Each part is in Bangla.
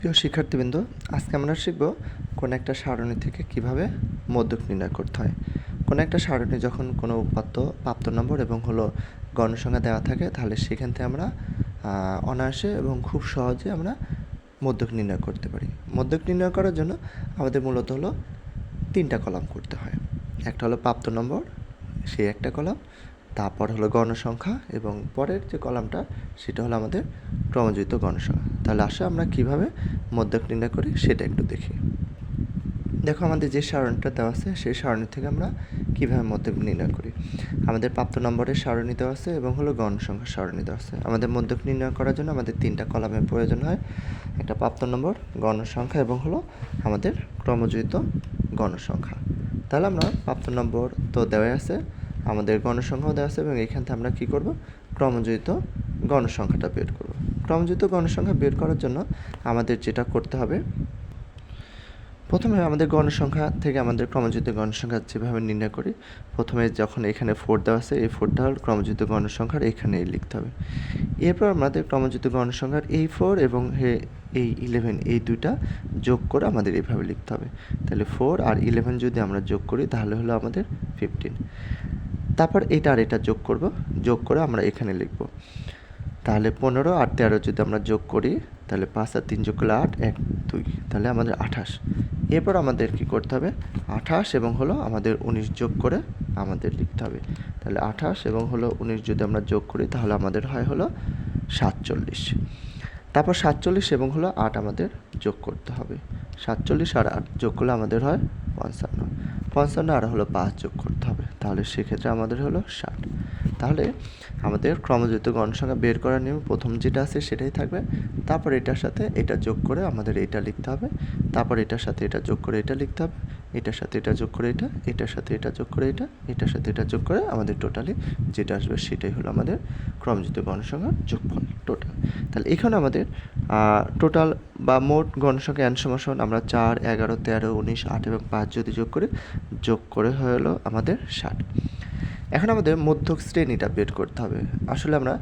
প্রিয় শিক্ষার্থীবৃন্দ, আজকে আমরা শিখব কোনো একটা সারণী থেকে কীভাবে মধ্যক নির্ণয় করতে হয়। কোনো একটা সারণী যখন কোনো উপাত্ত, প্রাপ্ত নম্বর এবং হলো গণসংখ্যা দেওয়া থাকে, তাহলে সেখান থেকে আমরা অনায়াসে এবং খুব সহজে আমরা মধ্যক নির্ণয় করতে পারি। মধ্যক নির্ণয় করার জন্য আমাদের মূলত হলো তিনটা কলাম করতে হয়। একটা হলো প্রাপ্ত নম্বর, সেই একটা কলাম তারপর হলো গণসংখ্যা এবং পরের যে কলামটা, সেটা হলো আমাদের ক্রমযুক্ত গণসংখ্যা। তাহলে আসলে আমরা কীভাবে মধ্যক নির্ণয় করি, সেটা একটু দেখি। দেখো আমাদের যে সারণীটা দেওয়া আছে, সেই সারণী থেকে আমরা কীভাবে মধ্যক নির্ণয় করি? আমাদের প্রাপ্ত নম্বরের সারণী দেওয়া আছে এবং হলো গণসংখ্যার সারণী দেওয়া আছে। আমাদের মধ্যক নির্ণয় করার জন্য আমাদের তিনটা কলামের প্রয়োজন হয়। একটা প্রাপ্ত নম্বর, গণসংখ্যা এবং হলো আমাদের ক্রমযুক্ত গণসংখ্যা। তাহলে আমরা প্রাপ্ত নম্বর তো দেওয়াই আছে। আমাদের গণসংখ্যাও দেওয়া আছে এবং এখান থেকে আমরা কী করব? ক্রমযুক্ত গণসংখ্যাটা বের করব। ক্রমযুক্ত গণসংখ্যা বের করার জন্য আমাদের যেটা করতে হবে, প্রথমে আমাদের গণসংখ্যা থেকে আমাদের ক্রমযুক্ত গণসংখ্যা যেভাবে নির্ণয় করি, প্রথমে যখন এখানে ফোর দেওয়া আছে, এই ফোরটা হল ক্রমযুক্ত গণসংখ্যার এখানে লিখতে হবে। এরপর আমাদের ক্রমযুক্ত গণসংখ্যার এই ফোর এবং হে- এই ইলেভেন এই দুইটা যোগ করে আমাদের এইভাবে লিখতে হবে। তাহলে ফোর আর ইলেভেন যদি আমরা যোগ করি, তাহলে হলো আমাদের ফিফটিন তারপর এটা আর এটা যোগ করব। যোগ করে আমরা এখানে লিখব। তাহলে পনেরো আর তেরো যদি আমরা যোগ করি, তাহলে পাঁচ আর তিন যোগ করলে আট, এক, দুই। তাহলে আমাদের আঠাশ। এরপর আমাদের কি করতে হবে? আঠাশ এবং হলো আমাদের উনিশ যোগ করে আমাদের লিখতে হবে। তাহলে আঠাশ এবং হলো উনিশ যদি আমরা যোগ করি, তাহলে আমাদের হয় হলো সাতচল্লিশ। তারপর সাতচল্লিশ এবং হলো আট আমাদের যোগ করতে হবে। সাতচল্লিশ আর আট যোগ করলে আমাদের হয় পঞ্চান্ন। পঞ্চান্ন আর হলো পাঁচ যোগ করতে তাহলে সেক্ষেত্রে আমাদের হলো ষাট। তাহলে আমাদের ক্রমযুক্ত গণসংখ্যা বের করার নিয়ম প্রথম যেটা আছে সেটাই থাকবে। তারপর এটার সাথে এটা যোগ করে আমাদের এটা লিখতে হবে। তারপর এটার সাথে এটা যোগ করে এটা লিখতে হবে। এটার সাথে এটা যোগ করে এটা, এটার সাথে এটা যোগ করে এটা, এটার সাথে এটা যোগ করে আমাদের টোটালি যেটা আসবে সেটাই হলো আমাদের ক্রমযুক্ত গণসংখ্যার যোগফল টোটাল তাহলে এখানে আমাদের টোটাল বা মোট গণসংখ্যা এন সমান আমরা চার, এগারো, তেরো, উনিশ, আট এবং পাঁচ যদি যোগ করি, যোগ করে হলো আমাদের ষাট। এখন আমাদের মধ্যক শ্রেণীটা বের করতে হবে। আসলে আমরা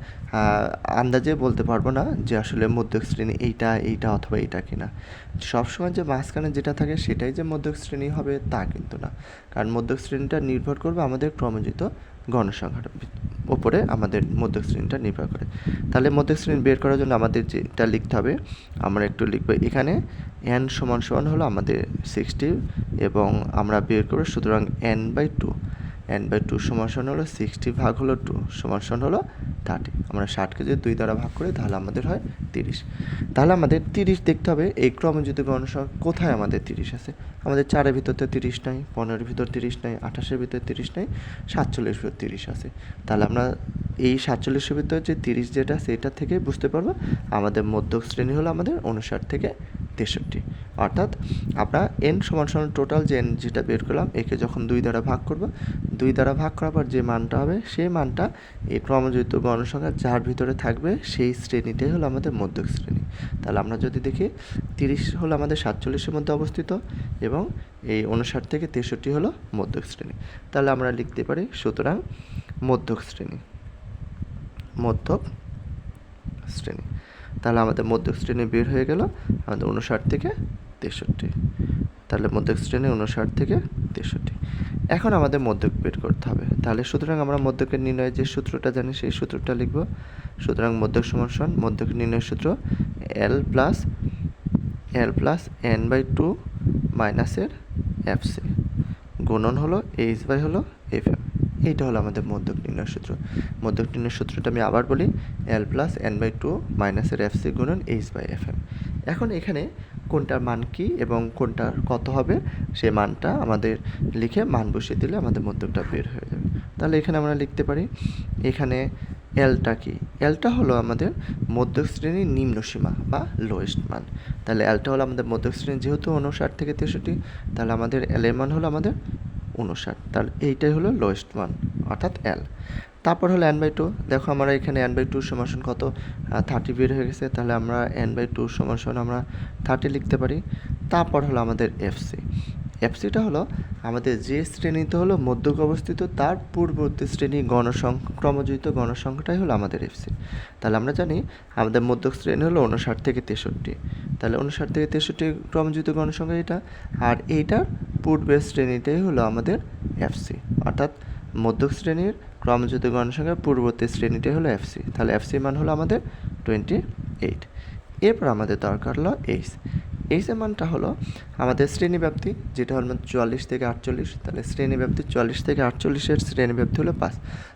আন্দাজে বলতে পারব না যে আসলে মধ্যক শ্রেণি এইটা এইটা অথবা এইটা কিনা। সবসময় যে মাঝখানে যেটা থাকে সেটাই যে মধ্যক শ্রেণি হবে তা কিন্তু না। কারণ মধ্যক শ্রেণীটা নির্ভর করবে আমাদের ক্রমযুক্ত গণসংখ্যার ওপরে আমাদের মধ্যক শ্রেণীটা নির্ভর করে। তাহলে মধ্যক শ্রেণি বের করার জন্য আমাদের যেটা লিখতে হবে, আমরা একটু লিখব এখানে এন সমান সমান হলো আমাদের সিক্সটি এবং আমরা বের করব সুতরাং N by two N by two সমান হলো সিক্সটি ভাগ হলো টু সমান হলো থার্টি আমরা ষাটকে যদি দুই দ্বারা ভাগ করি, তাহলে আমাদের হয় তিরিশ। তাহলে আমাদের তিরিশ দেখতে হবে। এই ক্রমযুতিক অনুসার কোথায় আমাদের তিরিশ আছে? আমাদের চারের ভিতর তো তিরিশ নাই, পনেরোর ভিতর তিরিশ নাই, আঠাশের ভিতর তিরিশ নাই সাতচল্লিশ ভিতর তিরিশ আছে। তাহলে আমরা এই সাতচল্লিশের ভিতর যে তিরিশ যেটা, সেটা থেকে বুঝতে পারব আমাদের মধ্যক শ্রেণি হলো আমাদের উনষাট থেকে তেষট্টি। অর্থাৎ আমরা এন সমান সমান টোটাল যে এন যেটা বের করলাম, একে যখন দুই দ্বারা ভাগ করব, দুই দ্বারা ভাগ করার পর যে মানটা হবে, সেই মানটা এই ক্রমযুক্ত গণসংখ্যা যার ভিতরে থাকবে, সেই শ্রেণীটাই হলো আমাদের মধ্যক শ্রেণি। তাহলে আমরা যদি দেখি, তিরিশ হলো আমাদের সাতচল্লিশের মধ্যে অবস্থিত এবং এই উনষাট থেকে তেষট্টি হলো মধ্যক শ্রেণি। তাহলে আমরা লিখতে পারি সুতরাং মধ্যক শ্রেণি। মধ্যক শ্রেণি। তাহলে আমাদের মধ্যক শ্রেণি বের হয়ে গেল আমাদের উনষাট থেকে তেষট্টি। তাহলে মধ্যক শ্রেণি উনষাট থেকে তেষট্টি। এখন আমাদের মধ্যক বের করতে হবে। তাহলে সুতরাং আমরা মধ্যকের নির্ণয়ের যে সূত্রটা জানি, সেই সূত্রটা লিখব। সুতরাং মধ্যক সমান মধ্যক নির্ণয়ের সূত্র L plus L plus N by two মাইনাসের এফ সি গুণন হলো এইচ বাই হলো এফ এম এইটা হলো আমাদের মধ্যক নির্ণয় সূত্র। মধ্যক নির্ণয় সূত্রটা আমি আবার বলি L plus N by two মাইনাসের এফ সি গুণন এইচ বাই এফ এম এখন এখানে কোনটার মান কি এবং কোনটার কত হবে, সে মানটা আমাদের লিখে মান বসিয়ে দিলে আমাদের মধ্যকটা বের হয়ে যাবে। তাহলে এখানে আমরা লিখতে পারি, এখানে এলটা কি? এলটা হলো আমাদের মধ্যক শ্রেণির নিম্ন সীমা বা লোয়েস্ট মান। তাহলে এলটা হলো আমাদের মধ্যক শ্রেণি যেহেতু উনষাট থেকে তেষট্টি, তাহলে আমাদের এলের মান হলো আমাদের উনষাট তাহলে এইটাই হলো লোয়েস্ট মান অর্থাৎ এল তারপর হলো এন বাই টু দেখো আমরা এখানে এন বাই টু সমান কত? থার্টি বের হয়ে গেছে। তাহলে আমরা এন বাই টু সমান আমরা থার্টি লিখতে পারি। তারপর হলো আমাদের এফসি এফসিটা হলো আমাদের যে শ্রেণীতে হলো মধ্যক অবস্থিত, তার পূর্ববর্তী শ্রেণি গণসংখ্যা ক্রমযুক্ত গণসংখ্যাটাই হলো আমাদের এফসি তাহলে আমরা জানি আমাদের মধ্যক শ্রেণি হলো উনষাট থেকে তেষট্টি। তাহলে উনষাট থেকে তেষট্টি ক্রমযুক্ত গণসংখ্যা এটা আর এইটার পূর্বের শ্রেণীটাই হলো আমাদের এফসি অর্থাৎ মধ্যক শ্রেণির ক্রমযুক্ত গণসংখ্যার পূর্ববর্তী শ্রেণীটাই হলো এফসি তাহলে এফসি মান হলো আমাদের টোয়েন্টি এইট এরপর আমাদের দরকার হলো এইচ এইচের মানটা হলো আমাদের শ্রেণীব্যাপ্তি, যেটা হলো চুয়াল্লিশ থেকে আটচল্লিশ। তাহলে শ্রেণীব্যাপ্তি চুয়াল্লিশ থেকে আটচল্লিশের শ্রেণীব্যাপ্তি হলো পাঁচ।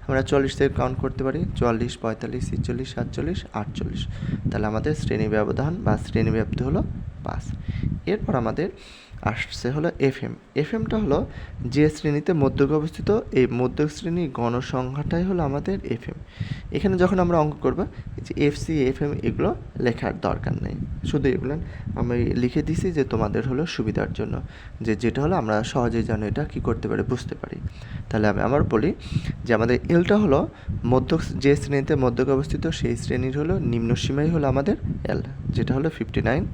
আমরা চল্লিশ থেকে কাউন্ট করতে পারি চুয়াল্লিশ পঁয়তাল্লিশ, ছিচল্লিশ, সাতচল্লিশ, আটচল্লিশ। তাহলে আমাদের শ্রেণি ব্যবধান বা শ্রেণীব্যাপ্তি হলো পাঁচ। এরপর আমাদের আসছে হলো এফএম। এফএমটা হলো যে শ্রেণীতে মধ্যক অবস্থিত, এই মধ্যক শ্রেণি গণসংখ্যাটাই হলো আমাদের এফএম। এখানে যখন আমরা অঙ্ক করব যে এফসি, এফএম এগুলো লেখার দরকার নেই। শুধু এগুলো আমি লিখে দিছি যে তোমাদের হলো সুবিধার জন্য, যে যেটা হলো আমরা সহজেই যেন এটা, কী করতে পারি, বুঝতে পারি। তাহলে আমি আবার বলি যে আমাদের এলটা হলো মধ্যক, যে শ্রেণীতে মধ্যক অবস্থিত, সেই শ্রেণির হলো নিম্ন সীমাই হলো আমাদের এল, যেটা হলো ফিফটি নাইন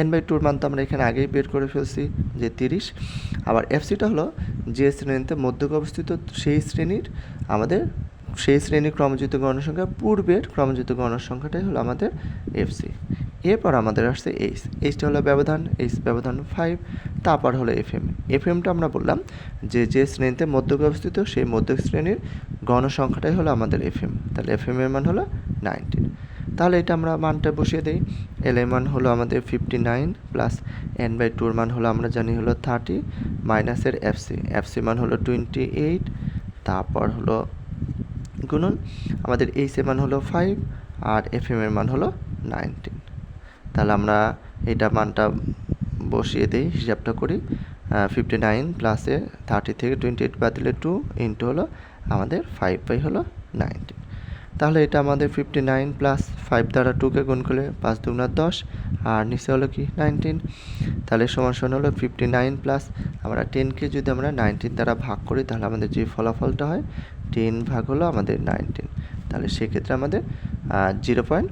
এন বাই টুর মান তো আমরা এখানে আগেই বের করে ফেলছি। যে তিরিশ, আবার এফসিটা হলো যে শ্রেণীতে মধ্যক অবস্থিত সেই শ্রেণির আমাদের সেই শ্রেণির ক্রমযুক্ত গণসংখ্যা পূর্বের ক্রমযুক্ত গণসংখ্যাটাই হলো আমাদের এফসি। এরপর আমাদের আসছে এইচ। এইচটা হলো ব্যবধান, এইচ ব্যবধান ফাইভ, তারপর হলো এফএম। এফএমটা আমরা বললাম যে যে শ্রেণীতে মধ্যক অবস্থিত সেই মধ্যক শ্রেণির গণসংখ্যাটাই হলো আমাদের এফএম। তাহলে এফএম এর মান হলো নাইনটিন। তাহলে এটা আমরা মানটা বসিয়ে দিই। এল এর মান হলো আমাদের fifty nine plus N by টুর মান হলো আমরা জানি হলো থার্টি মাইনাসের এফসি এফসি মান হলো টোয়েন্টি এইট তারপর হলো গুণন। আমাদের এইচ মান হলো ফাইভ আর এফ এম এর মান হলো নাইনটিন তাহলে আমরা এটা মানটা বসিয়ে দিই, হিসাবটা করি। ফিফটি নাইন প্লাসে থার্টি থেকে টোয়েন্টি এইট বাদ দিলে টু ইন্টু হলো আমাদের ফাইভ বাই হলো নাইনটিন তাহলে এটা আমাদের ফিফটি নাইন প্লাস ফাইভ দ্বারা টুকে গুণ করলে পাঁচ দুগুণা দশ, আর নিচে হলো কি নাইনটিন তাহলে সমান সমান হলো ফিফটি নাইন প্লাস আমরা টেনকে যদি আমরা নাইনটিন দ্বারা ভাগ করি, তাহলে আমাদের যে ফলাফলটা হয় টেন ভাগ হলো আমাদের নাইনটিন তাহলে সেক্ষেত্রে আমাদের zero point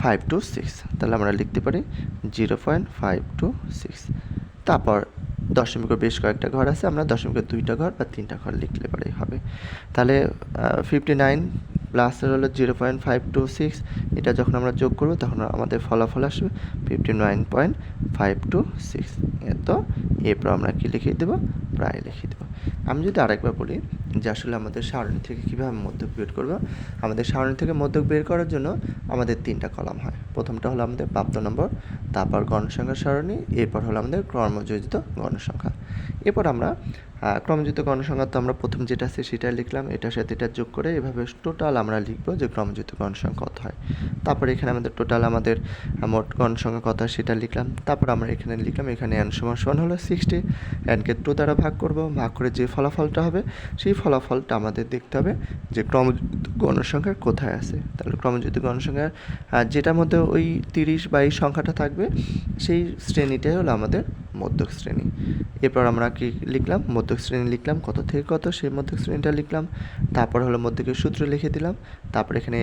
five two six তাহলে আমরা লিখতে পারি zero point five two six তারপর দশমিকের বেশ কয়েকটা ঘর আছে, আমরা দশমিকের দুইটা ঘর বা তিনটা ঘর লিখলে পারেই হবে। তাহলে ফিফটি নাইন প্লাস হলো zero point five two six এটা যখন আমরা যোগ করব তখন আমাদের ফলাফল আসবে fifty nine point five two six এত, এরপর আমরা কী লিখিয়ে দেবো? প্রায় লিখিয়ে দেবো। আমি যদি আরেকবার বলি যে আসলে আমাদের সারণী থেকে কীভাবে মধ্যক বের করব, আমাদের সারণী থেকে মধ্যক বের করার জন্য আমাদের তিনটা কলাম হয়। প্রথমটা হলো আমাদের প্রাপ্ত নম্বর, তারপর গণসংখ্যার সারণী, এরপর হলো আমাদের ক্রমযোজিত গণসংখ্যা। এরপর আমরা ক্রমযুক্ত গণসংখ্যা তো আমরা প্রথম যেটা আছে সেটা লিখলাম এটার সাথে এটা যোগ করে এভাবে টোটাল আমরা লিখব যে ক্রমযুক্ত গণসংখ্যা কত হয়। তারপর এখানে আমাদের টোটাল আমাদের মোট গণসংখ্যা কত সেটা লিখলাম। তারপর আমরা এখানে লিখলাম, এখানে এন সমান সমান হলো সিক্সটি এনকে টু দ্বারা ভাগ করব, ভাগ করে যে ফলাফলটা হবে, সেই ফলাফলটা আমাদের দেখতে হবে যে ক্রমযুক্ত গণসংখ্যার কোথায় আছে। তাহলে ক্রমযুক্ত গণসংখ্যার যেটার মধ্যে ওই তিরিশ বাইশ সংখ্যাটা থাকবে সেই শ্রেণীটাই হলো আমাদের মধ্যক শ্রেণি। এরপর আমরা কি লিখলাম? মধ্যক শ্রেণি লিখলাম। কত থেকে কত? সেই মধ্যক শ্রেণীটা লিখলাম। তারপর হলো মধ্যকের সূত্র লিখে দিলাম। তারপর এখানে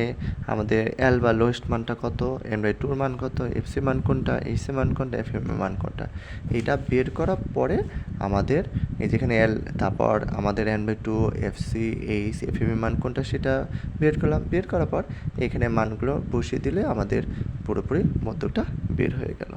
আমাদের এল বা লোয়েস্ট মানটা কত? এন বাই টুর মান কত? এফ সি মান কোনটা? এইসি মান কোনটা? এফ এম মান কোনটা? এইটা বের করার পরে আমাদের এই যেখানে এল তারপর আমাদের N by two F C H F M মান কোনটা সেটা বের করলাম। বের করার পর এখানে মানগুলো বসিয়ে দিলে আমাদের পুরোপুরি মধ্যকটা বের হয়ে গেল।